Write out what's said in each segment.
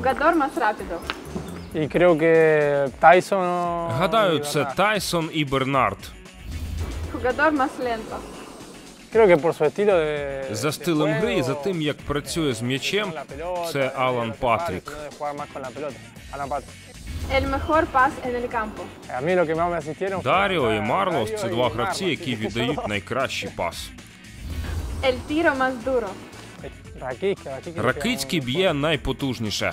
Jugador más rápido. Y creo que Tyson. Гадаю, це Тайсон і Бернард. Jugador más lento. Creo que por su estilo de. За стилем гри і за тим, як працює з м'ячем, це Алан Патрік. El mejor pas en el campo. A mí lo que más me asistieron. fue Даріо і Dario Марлос це два гравці, які віддають найкращий пас. El tiro más duro. Ракицький, Ракицький. Ракицький б'є найпотужніше.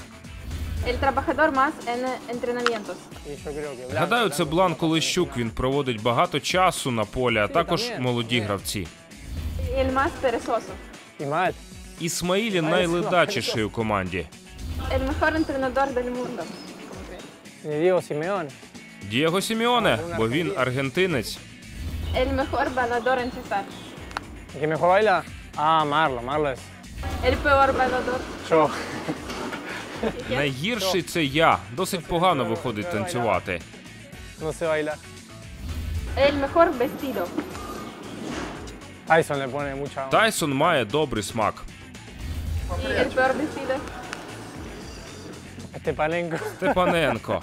Гадаю, це Blanco. Бланко Лещук. Він проводить багато часу на полі, а також молоді гравці. Ісмаїлі найледачіший у команді. El mejor entrenador del mundo. Y Diego Simeone. Дієго Сіміоне, бо він аргентинець. El mejor bailador en Найгірший це я. Досить погано виходить танцювати. Тайсон має добрий смак. Степаненко.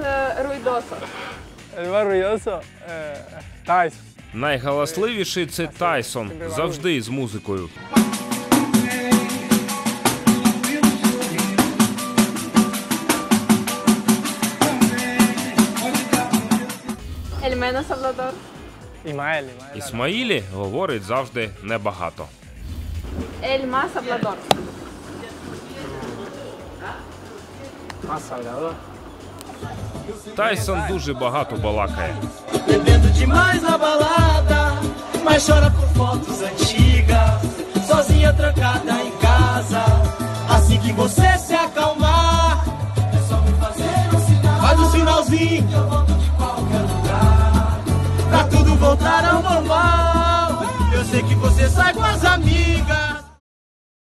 Eh, ruidoso. El más ruidoso. Eh, Tyson. Найгаласливіший це Тайсон. Завжди з музикою. Hablador. Ismael. Ismael. Ісмаїлі говорить завжди небагато. Más hablador. Тайсон дуже багато балакає. Sozinha trancada em casa. Assim que você